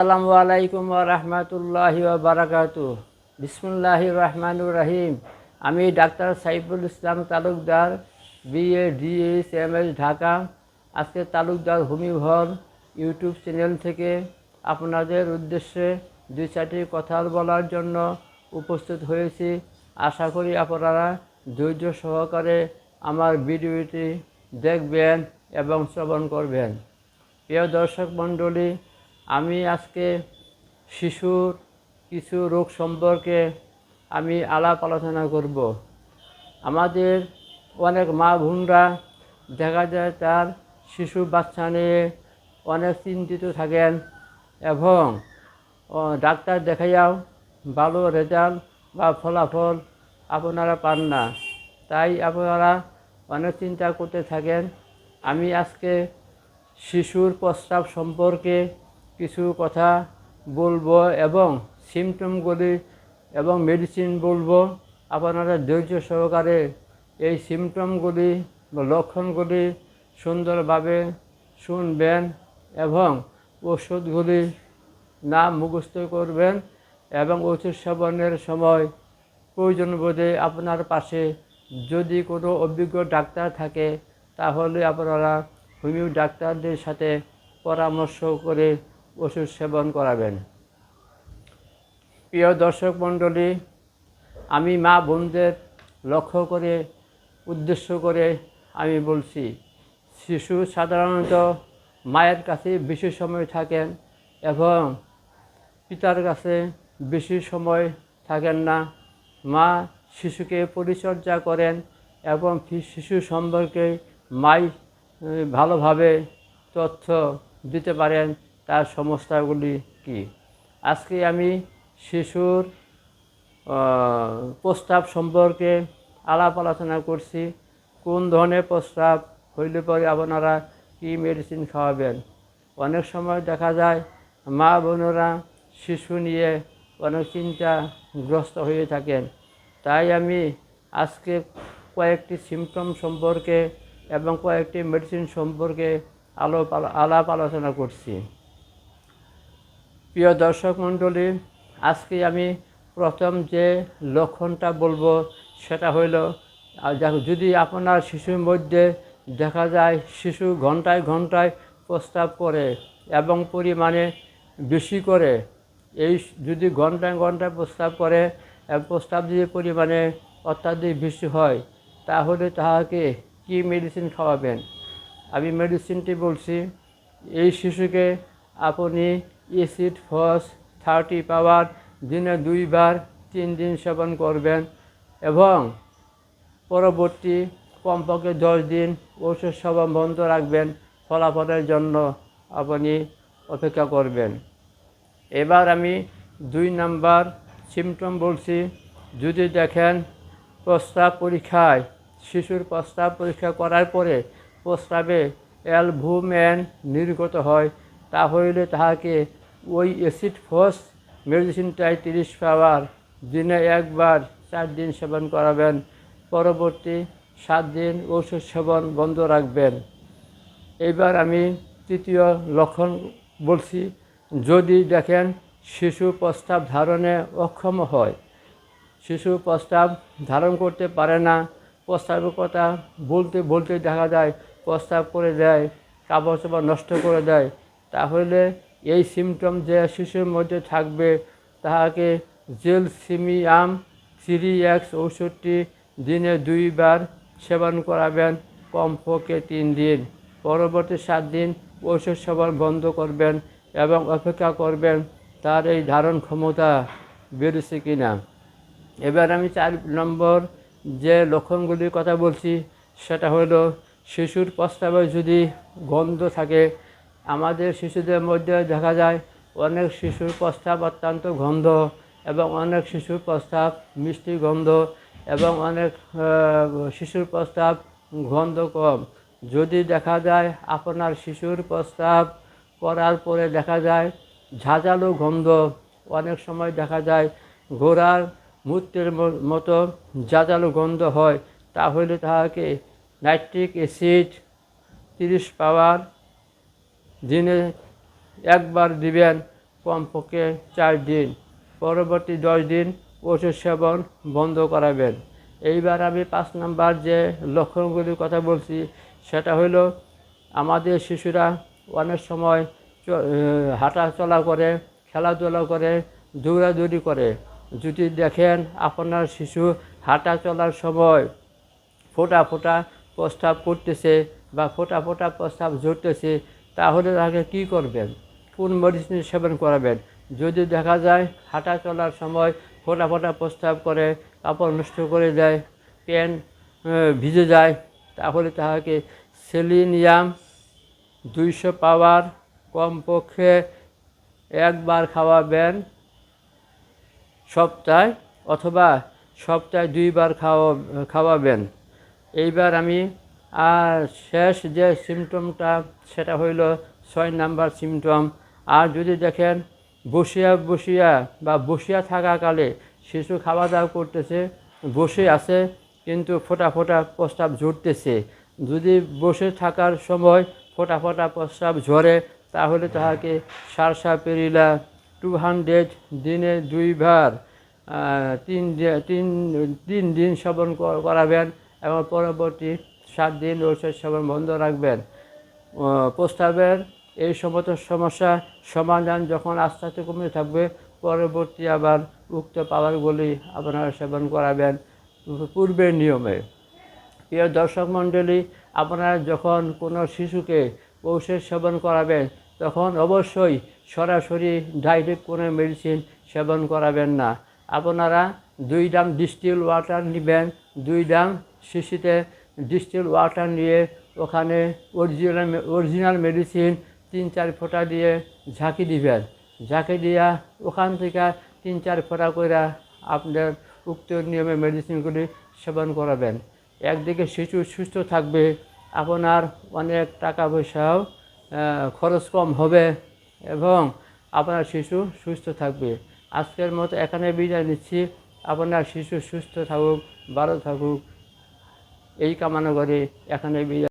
আসসালামু আলাইকুম রহমতুল্লাহ বারাকাতু বিসমুল্লাহ রহমানুর রহিম। আমি doctor Saiful Islam Talukdar, BA DS M S Dhaka. আজকে তালুকদার ভূমিভর ইউটিউব চ্যানেল থেকে আপনাদের উদ্দেশ্যে দুই চারটি কথা বলার জন্য উপস্থিত হয়েছি। আশা করি আপনারা ধৈর্য সহকারে আমার ভিডিওটি দেখবেন এবং শ্রবণ করবেন। প্রিয় দর্শক মণ্ডলী আমি আজকে শিশুর কিছু রোগ সম্পর্কে আমি আলাপ আলোচনা করব। আমাদের অনেক মা বোনরা দেখা যায় তার শিশু বাচ্চা নিয়ে অনেক চিন্তিত থাকেন এবং ডাক্তার দেখাইয়াও ভালো রেজাল্ট বা ফলাফল আপনারা পান না। তাই আপনারা অনেক চিন্তা করতে থাকেন। আমি আজকে শিশুর প্রস্রাব সম্পর্কে কিছু কথা বলব এবং সিমটমগুলি এবং মেডিসিন বলব। আপনারা ধৈর্য সহকারে এই সিমটমগুলি লক্ষণগুলি সুন্দরভাবে শুনবেন এবং ওষুধগুলি না মুখস্থ করবেন এবং ওষুধ সেবনের সময় প্রয়োজন বোধে আপনার পাশে যদি কোনো অভিজ্ঞ ডাক্তার থাকে, তাহলে আপনারা হোমিও ডাক্তারদের সাথে পরামর্শ করে ওষুধ সেবন করাবেন। প্রিয় দর্শক মণ্ডলী, আমি মা বোনদের লক্ষ্য করে, উদ্দেশ্য করে আমি বলছি, শিশু সাধারণত মায়ের কাছে বেশি সময় থাকেন এবং পিতার কাছে বেশি সময় থাকেন না। মা শিশুকে পরিচর্যা করেন এবং শিশু সম্পর্কে মাই, ভালোভাবে তথ্য দিতে পারেন। তার সমস্যাগুলি কি? আজকে আমি শিশুর প্রস্তাব সম্পর্কে আলাপ আলোচনা করছি। কোন ধরনের প্রস্তাব হইলে পরে আপনারা কী মেডিসিন খাওয়াবেন? অনেক সময় দেখা যায় মা বোনেরা শিশু নিয়ে অনেক চিন্তাগ্রস্ত হয়ে থাকেন। তাই আমি আজকে কয়েকটি সিমটম সম্পর্কে এবং কয়েকটি মেডিসিন সম্পর্কে আলোপ আলাপ আলোচনা করছি। প্রিয় দর্শক মণ্ডলী, আজকে আমি প্রথম যে লক্ষণটা বলব সেটা হইল যদি আপনার শিশুর মধ্যে দেখা যায় শিশু ঘন্টায় ঘন্টায় প্রস্তাব করে এবং পরিমাণে বেশি করে, এই যদি ঘন্টায় ঘন্টায় প্রস্তাব করে প্রস্তাব যদি পরিমাণে অত্যাধিক বেশি হয়, তাহলে তাহাকে কি মেডিসিন খাওয়াবেন? আমি মেডিসিনটি বলছি, এই শিশুকে আপনি এসিড, ফস, থার্টি পাওয়ার, দিনে দুইবার তিন দিন সেবন করবেন এবং পরবর্তী কমপক্ষে দশ দিন ওষুধ সেবন বন্ধ রাখবেন, ফলাফলের জন্য আপনি অপেক্ষা করবেন। এবার আমি দুই নাম্বার সিমটম বলছি। যদি দেখেন প্রস্তাব পরীক্ষায়, শিশুর প্রস্তাব পরীক্ষা করার পরে প্রস্তাবে অ্যালভুমেন নির্গত হয়, তাহলে তাহাকে ওই অ্যাসিড ফোস মেডিসিনটাই তিরিশ পাওয়ার। দিনে একবার চার দিন সেবন করাবেন। পরবর্তী সাত দিন ওষুধ সেবন বন্ধ রাখবেন। এইবার আমি তৃতীয় লক্ষণ বলছি। যদি দেখেন শিশু প্রস্তাব ধারণে অক্ষম হয়, শিশু প্রস্তাব ধারণ করতে পারে না। প্রস্তাবের কথা বলতে বলতে দেখা যায়, প্রস্তাব করে দেয় কাপড় চোপড় নষ্ট করে দেয়। তাহলে এই সিমটম যে শিশুর মধ্যে থাকবে, তাহাকে জেল সিমিয়াম থ্রি এক্স ঔষধটি দিনে দুইবার সেবন করাবেন, কমপক্ষে তিন দিন। পরবর্তী সাত দিন ঔষধ সেবন বন্ধ করবেন এবং অপেক্ষা করবেন তার এই ধারণ ক্ষমতা বেড়েছে কিনা। এবার আমি চার নম্বর যে লক্ষণগুলির কথা বলছি, সেটা হলো শিশুর প্রস্তাবে যদি গন্ধ থাকে আমাদের শিশুদের মধ্যে দেখা যায় অনেক শিশুর প্রস্তাব অত্যন্ত গন্ধ এবং অনেক শিশুর প্রস্তাব মিষ্টি গন্ধ এবং অনেক শিশুর প্রস্তাব গন্ধ কম। যদি দেখা যায় আপনার শিশুর প্রস্তাব করার পরে দেখা যায় ঝাঁঝালো গন্ধ, অনেক সময় দেখা যায় ঘোড়ার মূর্তির মতো ঝাঁঝালো গন্ধ হয়, তাহলে তাহাকে নাইট্রিক অ্যাসিড, তিরিশ পাওয়ার দিনে একবার দিবেন কমপক্ষে চার দিন। পরবর্তী দশ দিন ওষুধ সেবন বন্ধ করাবেন। এইবার আমি পাঁচ নাম্বার যে লক্ষণগুলির কথা বলছি, সেটা হলো আমাদের শিশুরা অনেক সময় হাঁটা চলা করে, খেলাধুলা করে, দৌড়াদৌড়ি করে। যদি দেখেন আপনার শিশু হাঁটা চলার সময় ফোঁটা ফোটা প্রস্তাব করতেছে বা ফোঁটা ফোঁটা প্রস্তাব ঝরতেছে তাহলে তাকে কী করবেন? কোন মেডিসিন সেবন করাবেন? যদি দেখা যায় হাঁটা চলার সময় ফোঁটা ফোটা প্রস্তাব করে, কাপড় নষ্ট করে দেয়, প্যান্ট ভিজে যায়, তাহলে তাহাকে সেলিনিয়াম দুইশো পাওয়ার কমপক্ষে একবার খাওয়াবেন সপ্তাহে অথবা সপ্তাহে দুইবার খাওয়া, খাওয়াবেন। এইবার আমি আর শেষ যে সিমটমটা সেটা হইল ছয় নাম্বার সিমটম আর যদি দেখেন, বসিয়া বসিয়া বা বসিয়া থাকাকালে শিশু খাওয়া দাওয়া করতেছে, বসে আছে, কিন্তু ফোঁটা ফোঁটা প্রস্তাব ঝরতেছে। যদি বসে থাকার সময় ফোঁটা ফোঁটা প্রস্তাব ঝরে, তাহলে তাহাকে সারসা পেরিলা টু হান্ড্রেড দিনে দুইবার তিন তিন তিন দিন সেবন করাবেন এবং পরবর্তী সাত দিন ঔষধ সেবন বন্ধ রাখবেন। প্রস্তাবের এই সমস্ত সমস্যা সমাধান যখন আস্তে আস্তে কমে থাকবে, পরবর্তী আবার উক্ত পাওয়ারগুলি আপনারা সেবন করাবেন পূর্বের নিয়মে। প্রিয় দর্শক মণ্ডলী, আপনারা যখন কোনো শিশুকে ঔষধ সেবন করাবেন, তখন অবশ্যই সরাসরি ডাইরেক্ট কোনো মেডিসিন সেবন করাবেন না। আপনারা দুই ডাম ডিস্টিল ওয়াটার নেবেন, দুই ডাম শিশিতে ডিস্টিল ওয়াটার নিয়ে ওখানে অরিজিনাল অরিজিনাল মেডিসিন তিন চার ফোঁটা দিয়ে ঝাঁকি দিবেন। ঝাঁকি দিয়া ওখান থেকে তিন চার ফোঁটা করে আপনার উক্ত নিয়মে মেডিসিনগুলি সেবন করাবেন। একদিকে শিশু সুস্থ থাকবে, আপনার অনেক টাকা পয়সাও খরচ কম হবে এবং আপনার শিশু সুস্থ থাকবে। আজকের মতো এখানে বিদায় নিচ্ছি। আপনার শিশু সুস্থ থাকুক, ভালো থাকুক এই কামনা করে এখানে বিদায়